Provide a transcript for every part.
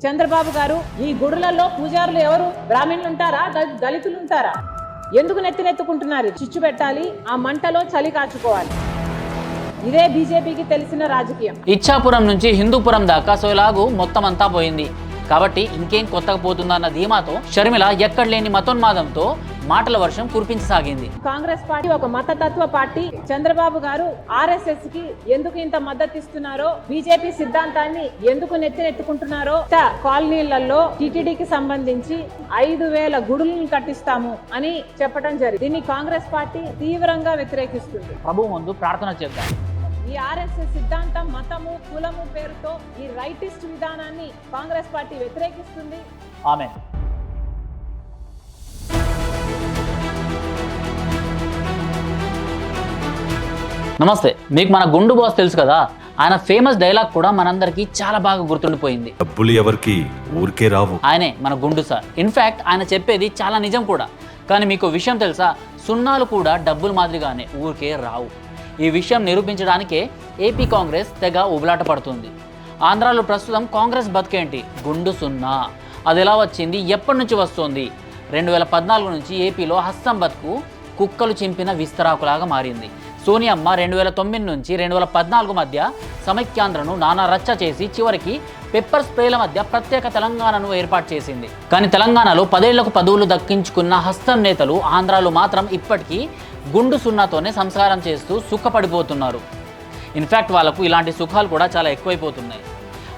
చంద్రబాబు గారు ఈ గుడులలో పూజారులు ఎవరు? బ్రాహ్మణులు ఉంటారా దళితులు ఉంటారా ఎందుకు నెత్తినెత్తుకుంటున్నారు? చిచ్చు పెట్టాలి ఆ మంటలో చలి కాచుకోవాలి. ఇదే బీజేపీకి తెలిసిన రాజకీయం. ఇచ్చాపురం నుంచి హిందూపురం దాకా సోలాగు మొత్తం అంతా పోయింది. కాబట్టి ఇంకేం కొత్తగా పోతుందన్న ధీమాతో షర్మిల ఎక్కడ లేని మతోన్మాదంతో మాటల వర్షం కురిపించసాగింది. కాంగ్రెస్ పార్టీ ఒక మతతత్వ పార్టీ. చంద్రబాబు గారు ఆర్ఎస్ఎస్కి ఎందుకు ఇంత మద్దతు ఇస్తున్నారో బీజేపీ సిద్ధాంతాన్ని ఎందుకు నెత్తినెత్తుకుంటున్నారో కాలనీలలో టీటీడీకి సంబంధించి ఐదు వేల గుడులను కట్టిస్తాము అని చెప్పడం జరిగింది. దీన్ని కాంగ్రెస్ పార్టీ తీవ్రంగా వ్యతిరేకిస్తుంది. ప్రభు ముందు ప్రార్థన చేద్దాం. ఈ ఆర్ఎస్ఎస్ సిద్ధాంతం మతము కులము పేరుతో ఈ రైటిస్ట్ విధానాన్ని కాంగ్రెస్ పార్టీ వ్యతిరేకిస్తుంది. ఆమె నమస్తే మీకు మన గుండు బాస్ తెలుసు కదా? ఆయన ఫేమస్ డైలాగ్ కూడా మనందరికీ చాలా బాగా గుర్తుండిపోయింది. డబ్బులు ఎవరికి? ఊరికే రావు. ఆయనే మన గుండు సార్. ఇన్ఫ్యాక్ట్ ఆయన చెప్పేది చాలా నిజం కూడా. కానీ మీకు విషయం తెలుసా? సున్నాలు కూడా డబ్బుల మాదిరిగానే ఊరికే రావు. ఈ విషయం నిరూపించడానికే ఏపీ కాంగ్రెస్ తెగ ఉబలాట పడుతుంది. ఆంధ్రాలో ప్రస్తుతం కాంగ్రెస్ బతికేంటి? గుండు సున్నా. అది ఎలా వచ్చింది? ఎప్పటి నుంచి వస్తుంది? రెండు వేల పద్నాలుగు నుంచి ఏపీలో హస్తం బతుకు కుక్కలు చింపిన విస్తరాకులాగా మారింది. సోనియమ్మ రెండు వేల తొమ్మిది నుంచి రెండు వేల పద్నాలుగు మధ్య సమైక్యాంధ్రను నానా రచ్చ చేసి చివరికి పెప్పర్ స్ప్రేల మధ్య ప్రత్యేక తెలంగాణను ఏర్పాటు చేసింది. కానీ తెలంగాణలో పదేళ్ళకు పదవులు దక్కించుకున్న హస్తం నేతలు ఆంధ్రాలో మాత్రం ఇప్పటికీ గుండు సున్నాతోనే సంస్కారం చేస్తూ సుఖపడిపోతున్నారు. ఇన్ఫ్యాక్ట్ వాళ్ళకు ఇలాంటి సుఖాలు కూడా చాలా ఎక్కువైపోతున్నాయి.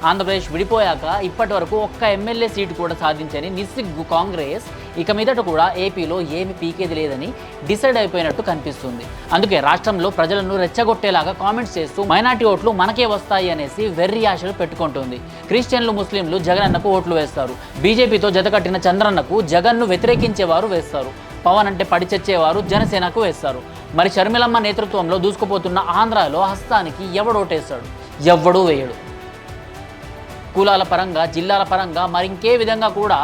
ఆంధ్రప్రదేశ్ విడిపోయాక ఇప్పటి వరకు ఒక్క ఎమ్మెల్యే సీటు కూడా సాధించని నిస్సిగ్గు కాంగ్రెస్. ఇక మీదట కూడా ఏపీలో ఏమి పీకేది లేదని డిసైడ్ అయిపోయినట్టు కనిపిస్తుంది. అందుకే రాష్ట్రంలో ప్రజలను రెచ్చగొట్టేలాగా కామెంట్స్ చేస్తూ మైనార్టీ ఓట్లు మనకే వస్తాయి అనేసి వెర్రి ఆశలు పెట్టుకుంటుంది. క్రిస్టియన్లు ముస్లింలు జగనన్నకు ఓట్లు వేస్తారు. బీజేపీతో జతకట్టిన చంద్రన్నకు జగన్ను వ్యతిరేకించేవారు వేస్తారు. పవన్ అంటే పడిచచ్చేవారు జనసేనకు వేస్తారు. మరి షర్మిలమ్మ నేతృత్వంలో దూసుకుపోతున్న ఆంధ్రాలో హస్తానికి ఎవడోటేస్తాడు ఎవడూ వేయడు. కులాల పరంగా జిల్లాల పరంగా మరింకే విధంగా కూడా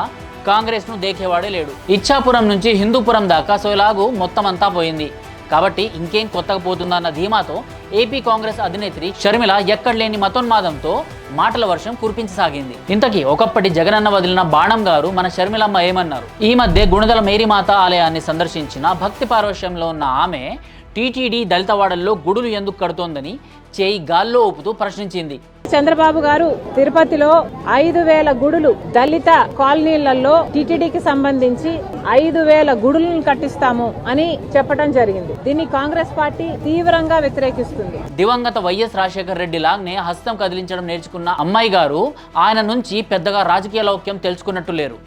కాంగ్రెస్ను దేకేవాడే లేడు. ఇచ్చాపురం నుంచి హిందూపురం దాకా సోలాగు మొత్తం అంతా పోయింది. కాబట్టి ఇంకేం కొత్తగా పోతుందన్న ధీమాతో ఏపీ కాంగ్రెస్ అధినేత్రి షర్మిల ఎక్కడ లేని మతోన్మాదంతో మాటల వర్షం కురిపించసాగింది. ఇంతకీ ఒకప్పటి జగనన్న వదిలిన బాణం గారు మన షర్మిలమ్మ ఏమన్నారు? ఈ మధ్య గుణదల మేరీమాత ఆలయాన్ని సందర్శించిన భక్తి పారవశ్యంలో ఉన్న ఆమె టీటీడీ దళితవాడల్లో గుడులు ఎందుకు కడుతోందని చేయి గాల్లో ఊపుతూ ప్రశ్నించింది. చంద్రబాబు గారు తిరుపతిలో ఐదు వేల గుడులు దళిత కాలనీలలో టిటిడికి సంబంధించి ఐదు వేల గుడులను కట్టిస్తాము అని చెప్పడం జరిగింది. దీన్ని కాంగ్రెస్ పార్టీ తీవ్రంగా వ్యతిరేకిస్తుంది. దివంగత వైఎస్ రాజశేఖర రెడ్డి లాగ్నే హస్తం కదిలించడం నేర్చుకున్న అమ్మాయి గారు ఆయన నుంచి పెద్దగా రాజకీయ లౌక్యం తెలుసుకున్నట్టు లేరు.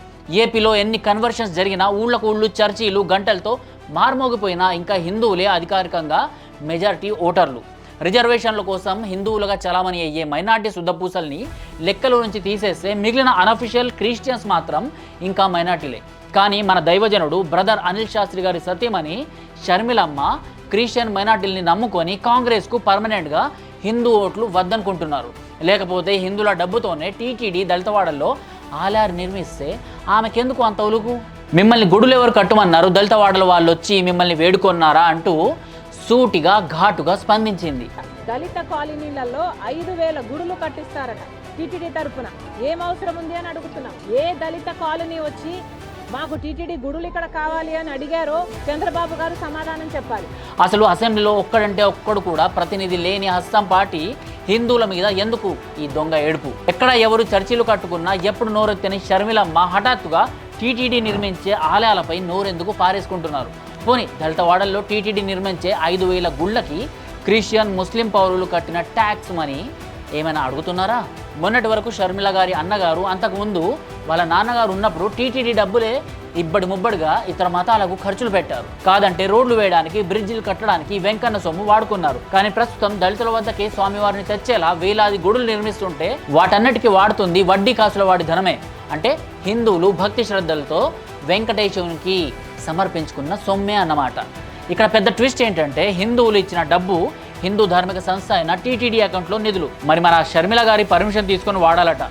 ఏపీలో ఎన్ని కన్వర్షన్స్ జరిగినా ఊళ్ళకు ఊళ్ళు చర్చీలు గంటలతో మార్మోగిపోయినా ఇంకా హిందువులే అధికారికంగా మెజారిటీ ఓటర్లు. రిజర్వేషన్ల కోసం హిందువులుగా చలామణి అయ్యే మైనార్టీ శుద్ధపూసల్ని లెక్కలో నుంచి తీసేస్తే మిగిలిన అనఫిషియల్ క్రిస్టియన్స్ మాత్రం ఇంకా మైనార్టీలే. కానీ మన దైవజనుడు బ్రదర్ అనిల్ శాస్త్రి గారి సత్యమని షర్మిలమ్మ క్రిస్టియన్ మైనార్టీల్ని నమ్ముకొని కాంగ్రెస్కు పర్మనెంట్గా హిందూ ఓట్లు వద్దనుకుంటున్నారు. లేకపోతే హిందువుల డబ్బుతోనే టీటీడీ దళితవాడల్లో ఆలయాలు నిర్మిస్తే ఆమెకెందుకు అంత ఒలుగు? మిమ్మల్ని గుడులు ఎవరు కట్టమన్నారు? దళితవాడల వాళ్ళు వచ్చి మిమ్మల్ని వేడుకొన్నారా అంటూ సూటిగా ఘాటుగా స్పందించింది. దళిత కాలనీలలో ఐదు వేల గుడులు కట్టిస్తారట టీటీడీ తరపున. ఏం అవసరం ఉంది అని అడుగుతున్నాం. ఏ దళిత కాలనీ వచ్చి మాకు టీటీడీ గుడులు ఇక్కడ కావాలి అని అడిగారో చంద్రబాబు గారు సమాధానం చెప్పాలి. అసలు అసెంబ్లీలో ఒక్కడంటే ఒక్కడు కూడా ప్రతినిధి లేని హస్తం పార్టీ హిందువుల మీద ఎందుకు ఈ దొంగ ఏడుపు? ఎక్కడ ఎవరు చర్చిలు కట్టుకున్నా ఎప్పుడు నోరెత్తని షర్మిలమ్మ హఠాత్తుగా టీటీడీ నిర్మించే ఆలయాలపై నోరెందుకు పారేసుకుంటున్నారు? పోనీ దళిత వాడల్లో టీటీడీ నిర్మించే ఐదు వేల గుళ్ళకి క్రిస్టియన్ ముస్లిం పౌరులు కట్టిన ట్యాక్స్ మనీ ఏమైనా అడుగుతున్నారా? మొన్నటి వరకు షర్మిల గారి అన్నగారు అంతకుముందు వాళ్ళ నాన్నగారు ఉన్నప్పుడు టీటీడీ డబ్బులే ఇబ్బడి ముబ్బడిగా ఇతర మతాలకు ఖర్చులు పెట్టారు. కాదంటే రోడ్లు వేయడానికి బ్రిడ్జిలు కట్టడానికి వెంకన్న సొమ్ము వాడుకున్నారు. కానీ ప్రస్తుతం దళితుల వద్దకి స్వామివారిని తెచ్చేలా వేలాది గుడులు నిర్మిస్తుంటే వాటన్నిటికీ వాడుతుంది వడ్డీ కాసుల వాడి ధనమే. అంటే హిందువులు భక్తి శ్రద్ధలతో వెంకటేశ్వరునికి సమర్పించుకున్న సొమ్మే అన్నమాట. ఇక్కడ పెద్ద ట్విస్ట్ ఏంటంటే హిందువులు ఇచ్చిన డబ్బు హిందూ ధార్మిక సంస్థ అయిన టీటీడీ అకౌంట్లో నిధులు. మరి మన షర్మిల గారి పర్మిషన్ తీసుకొని వాడాలట.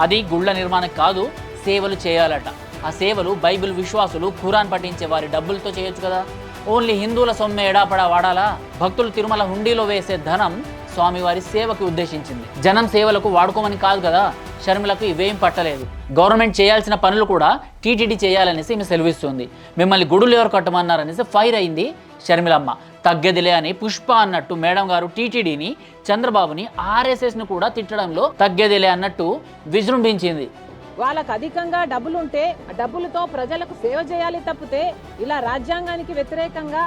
అది గుళ్ళ నిర్మాణం కాదు సేవలు చేయాలట. ఆ సేవలు బైబిల్ విశ్వాసులు ఖురాన్ పఠించే వారి డబ్బులతో చేయొచ్చు కదా. ఓన్లీ హిందువుల సొమ్మె ఎడాపడా వాడాలా? భక్తులు తిరుమల హుండీలో వేసే ధనం స్వామివారి సేవకి ఉద్దేశించింది. జనం సేవలకు వాడుకోమని కాదు కదా షర్మిలకు ఇవేం పట్టలేదు. గవర్నమెంట్ చేయాల్సిన పనులు కూడా టీటీడీ చేయాలనేసి ఈమె సెలవిస్తుంది. మిమ్మల్ని గుడులు ఎవరు కట్టమన్నారనేసి ఫైర్ అయింది షర్మిలమ్మ. తగ్గదిలే అని పుష్ప అన్నట్టు మేడం గారు టీటీడీని చంద్రబాబుని ఆర్ఎస్ఎస్ని కూడా తిట్టడంలో తగ్గదిలే అన్నట్టు విజృంభించింది. వాళ్ళకు అధికంగా డబ్బులుంటే ఆ డబ్బులతో ప్రజలకు సేవ చేయాలి తప్పితే ఇలా రాజ్యాంగానికి వ్యతిరేకంగా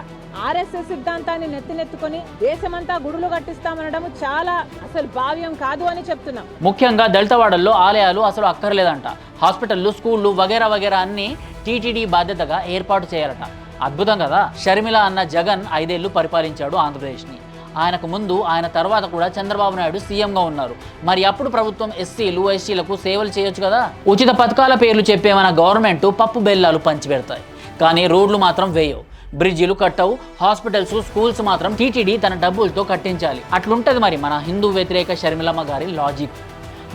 ఆర్ఎస్ఎస్ సిద్ధాంతాన్ని నెత్తినెత్తుకొని దేశమంతా గుడులు కట్టిస్తామనడం చాలా అసలు భావ్యం కాదు అని చెప్తున్నాం. ముఖ్యంగా దళితవాడల్లో ఆలయాలు అసలు అక్కర్లేదంట. హాస్పిటళ్ళు స్కూళ్ళు వగేరా వగేరా అన్ని టీటీడీ బాధ్యతగా ఏర్పాటు చేయాలట. అద్భుతం కదా? షర్మిల అన్న జగన్ ఐదేళ్ళు పరిపాలించాడు ఆంధ్రప్రదేశ్ని. ఆయనకు ముందు ఆయన తర్వాత కూడా చంద్రబాబు నాయుడు సీఎంగా ఉన్నారు. మరి అప్పుడు ప్రభుత్వం ఎస్సీలు ఎస్టీలకు సేవలు చేయొచ్చు కదా? ఉచిత పథకాల పేర్లు చెప్పే మన గవర్నమెంట్ పప్పు బెల్లాలు పంచిపెడతాయి. కానీ రోడ్లు మాత్రం వేయవు. బ్రిడ్జిలు కట్టవు హాస్పిటల్స్ స్కూల్స్ మాత్రం టీటీడీ తన డబ్బులతో కట్టించాలి. అట్లుంటది మరి మన హిందూ వ్యతిరేక షర్మిలమ్మ గారి లాజిక్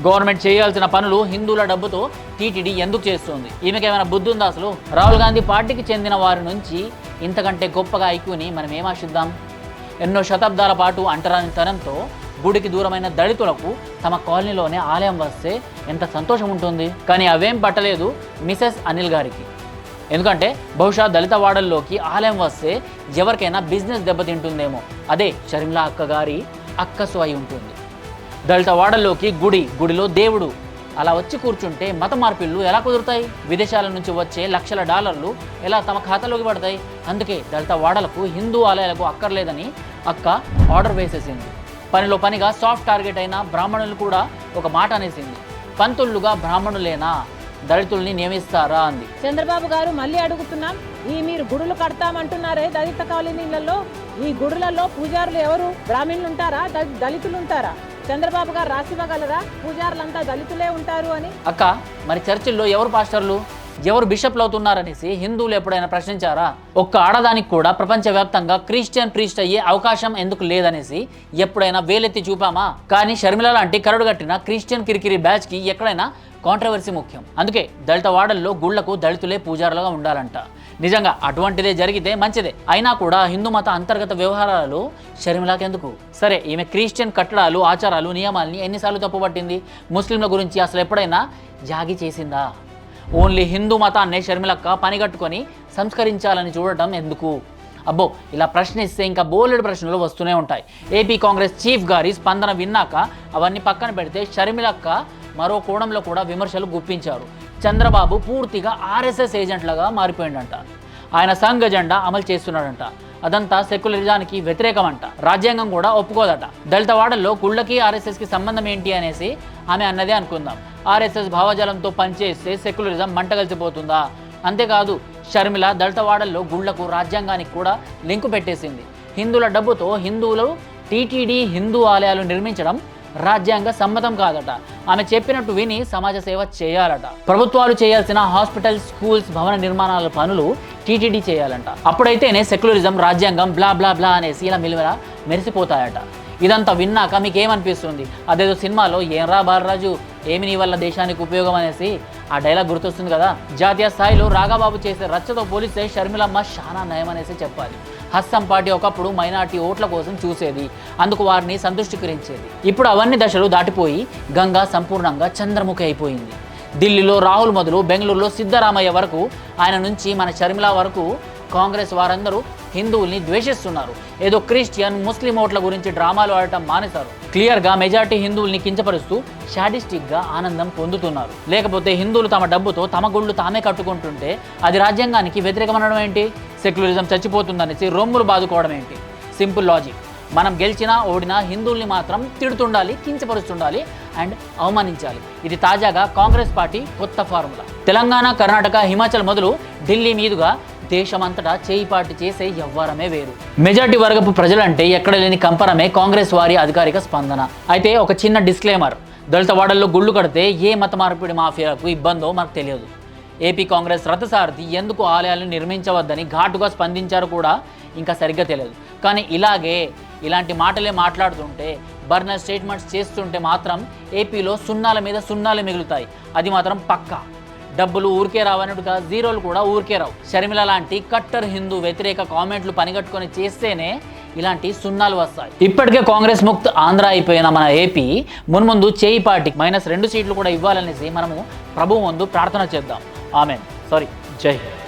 గవర్నమెంట్ చేయాల్సిన పనులు హిందువుల డబ్బుతో టీటీడీ ఎందుకు చేస్తుంది? ఈమెకేమైనా బుద్ధి ఉందా అసలు? రాహుల్ గాంధీ పార్టీకి చెందిన వారి నుంచి ఇంతకంటే గొప్పగా ఐక్యూని మనం ఏమాశిద్దాం ఎన్నో శతాబ్దాల పాటు అంటరానితనంతో గుడికి దూరమైన దళితులకు తమ కాలనీలోనే ఆలయం వస్తే ఎంత సంతోషం ఉంటుంది. కానీ అవేం పట్టలేదు మిసెస్ అనిల్ గారికి. ఎందుకంటే బహుశా దళిత వాడల్లోకి ఆలయం వస్తే ఎవరికైనా బిజినెస్ దెబ్బతింటుందేమో అదే షర్మిలా అక్క గారి అక్కసు అయి ఉంటుంది. దళిత వాడల్లోకి గుడి గుడిలో దేవుడు అలా వచ్చి కూర్చుంటే మత మార్పిళ్ళు ఎలా కుదురుతాయి? విదేశాల నుంచి వచ్చే లక్షల డాలర్లు ఎలా తమ ఖాతాలోకి పడతాయి? అందుకే దళిత వాడలకు హిందూ ఆలయాలకు అక్కర్లేదని అక్క ఆర్డర్ వేసేసింది. పనిలో పనిగా సాఫ్ట్ టార్గెట్ అయిన బ్రాహ్మణులు కూడా ఒక మాట అనేసింది. పంతుళ్ళుగా బ్రాహ్మణులేనా? దళితుల్ని నియమిస్తారా? అంది. చంద్రబాబు గారు మళ్ళీ అడుగుతున్నాం. ఈ మీరు గుడులు కడతామంటున్నారే దళిత కాలనీలలో? ఈ గుడులలో పూజారులు ఎవరు? బ్రాహ్మణులు ఉంటారా దళితులు ఉంటారా చంద్రబాబు గారు రాసివ్వగలరా పూజారులంతా దళితులే ఉంటారు అని. అక్క మరి చర్చిల్లో ఎవరు పాస్టర్లు? ఎవరు బిషప్లు అవుతున్నారనేసి హిందువులు ఎప్పుడైనా ప్రశ్నించారా? ఒక్క ఆడదానికి కూడా ప్రపంచవ్యాప్తంగా క్రిస్టియన్ ప్రీస్ట్ అయ్యే అవకాశం ఎందుకు లేదనేసి ఎప్పుడైనా వేలెత్తి చూపామా? కానీ షర్మిల లాంటి కరుడు కట్టిన క్రిస్టియన్ కిరికిరి బ్యాచ్కి ఎక్కడైనా కాంట్రవర్సీ ముఖ్యం. అందుకే దళిత వాడల్లో గుళ్ళకు దళితులే పూజారులుగా ఉండాలంట. నిజంగా అటువంటిదే జరిగితే మంచిదే. అయినా కూడా హిందూ మత అంతర్గత వ్యవహారాలు షర్మిలాకెందుకు సరే ఈమె క్రిస్టియన్ కట్టడాలు ఆచారాలు నియమాల్ని ఎన్నిసార్లు తప్పుపట్టింది? ముస్లింల గురించి అసలు ఎప్పుడైనా జాగి చేసిందా? ఓన్లీ హిందూ మతాన్నే షర్మిలక్క పనిగట్టుకొని సంస్కరించాలని చూడటం ఎందుకు? అబ్బో ఇలా ప్రశ్నిస్తే ఇంకా బోలెడు ప్రశ్నలు వస్తూనే ఉంటాయి. ఏపీ కాంగ్రెస్ చీఫ్ గారి స్పందన విన్నాక అవన్నీ పక్కన పెడితే షర్మిలక్క మరో కోణంలో కూడా విమర్శలు గుప్పించారు. చంద్రబాబు పూర్తిగా ఆర్ఎస్ఎస్ ఏజెంట్లుగా మారిపోయిందంట ఆయన సంఘ జెండా అమలు చేస్తున్నాడంట. అదంతా సెక్యులరిజానికి వ్యతిరేకమంట. రాజ్యాంగం కూడా ఒప్పుకోదట. దళిత వాడల్లో గుళ్ళకి ఆర్ఎస్ఎస్కి సంబంధం ఏంటి అనేసి ఆమె అన్నదే అనుకుందాం. ఆర్ఎస్ఎస్ భావజాలంతో పనిచేస్తే సెక్యులరిజం మంటగలిసిపోతుందా? అంతేకాదు షర్మిల దళిత వాడల్లో గుళ్ళకు రాజ్యాంగానికి కూడా లింకు పెట్టేసింది. హిందువుల డబ్బుతో హిందువులు టీటీడీ హిందూ ఆలయాలు నిర్మించడం రాజ్యాంగ సమ్మతం కాదట. ఆమె చెప్పినట్టు విని సమాజ సేవ చేయాలట. ప్రభుత్వాలు చేయాల్సిన హాస్పిటల్ స్కూల్స్ భవన నిర్మాణాల పనులు టీటీడీ చేయాలంట. అప్పుడైతేనే సెక్యులరిజం రాజ్యాంగం బ్లా బ్లా బ్లా అనేసి ఇలా మిలివెల మెరిసిపోతాయట. ఇదంతా విన్నాక మీకు ఏమనిపిస్తుంది అదేదో సినిమాలో ఏం రా బాలరాజు ఏమి నీ వల్ల దేశానికి ఉపయోగం అనేసి ఆ డైలాగ్ గుర్తొస్తుంది కదా? జాతీయ స్థాయిలో రాఘాబాబు చేసే రచ్చతో పోలిస్తే షర్మిలమ్మ షానా నయం అనేసి చెప్పాలి. హస్సం పార్టీ ఒకప్పుడు మైనార్టీ ఓట్ల కోసం చూసేది. అందుకు వారిని సంతుష్టికరించేది. ఇప్పుడు అవన్నీ దశలు దాటిపోయి గంగా సంపూర్ణంగా చంద్రముఖి అయిపోయింది. ఢిల్లీలో రాహుల్ మొదలు బెంగళూరులో సిద్ధరామయ్య వరకు ఆయన నుంచి మన షర్మిల వరకు కాంగ్రెస్ వారందరూ హిందువుల్ని ద్వేషిస్తున్నారు. ఏదో క్రిస్టియన్ ముస్లిం ఓట్ల గురించి డ్రామాలు ఆడటం మానేశారు. క్లియర్గా మెజార్టీ హిందువుల్ని కించపరుస్తూ షాడిస్టిక్గా ఆనందం పొందుతున్నారు. లేకపోతే హిందువులు తమ డబ్బుతో తమ గుళ్ళు తామే కట్టుకుంటుంటే అది రాజ్యాంగానికి వ్యతిరేకమనడం ఏంటి? సెక్యులరిజం చచ్చిపోతుందనేసి రొమ్ములు బాదుకోవడం ఏంటి? Simple logic. మనం గెలిచినా ఓడినా హిందువుల్ని మాత్రం తిడుతుండాలి కించపరుస్తుండాలి అండ్ అవమానించాలి. ఇది తాజాగా కాంగ్రెస్ పార్టీ కొత్త ఫార్ములా. తెలంగాణ కర్ణాటక హిమాచల్ మొదలు ఢిల్లీ మీదుగా దేశమంతటా చేయిపాటు చేసే వ్యవహారమే వేరు. మెజార్టీ వర్గపు ప్రజలంటే ఎక్కడ లేని కంపరమే కాంగ్రెస్ వారి అధికారిక స్పందన. అయితే ఒక చిన్న డిస్క్లైమర్ దళిత వాడల్లో గుళ్ళు కడితే ఏ మత మార్పిడి మాఫియాకు ఇబ్బందో మనకు తెలియదు. ఏపీ కాంగ్రెస్ రథసారథి ఎందుకు ఆలయాలను నిర్మించవద్దని ఘాటుగా స్పందించారు కూడా ఇంకా సరిగ్గా తెలియదు. కానీ ఇలాగే ఇలాంటి మాటలే మాట్లాడుతుంటే బర్నర్ స్టేట్మెంట్స్ చేస్తుంటే మాత్రం ఏపీలో సున్నాల మీద సున్నాలు మిగులుతాయి. అది మాత్రం పక్కా. డబ్బులు ఊరికే రావన్నట్టుగా జీరోలు కూడా ఊరికే రావు. షర్మిల లాంటి కట్టర్ హిందూ వ్యతిరేక కామెంట్లు పనిగట్టుకొని చేస్తేనే ఇలాంటి సున్నాలు వస్తాయి. ఇప్పటికే కాంగ్రెస్ ముక్త్ ఆంధ్ర అయిపోయిన మన ఏపీ మున్ముందు చేయి పార్టీకి మైనస్ రెండు సీట్లు కూడా ఇవ్వాలనేసి మనము ప్రభు ముందు ప్రార్థన చేద్దాం. ఆమె సారీ జై హింద్.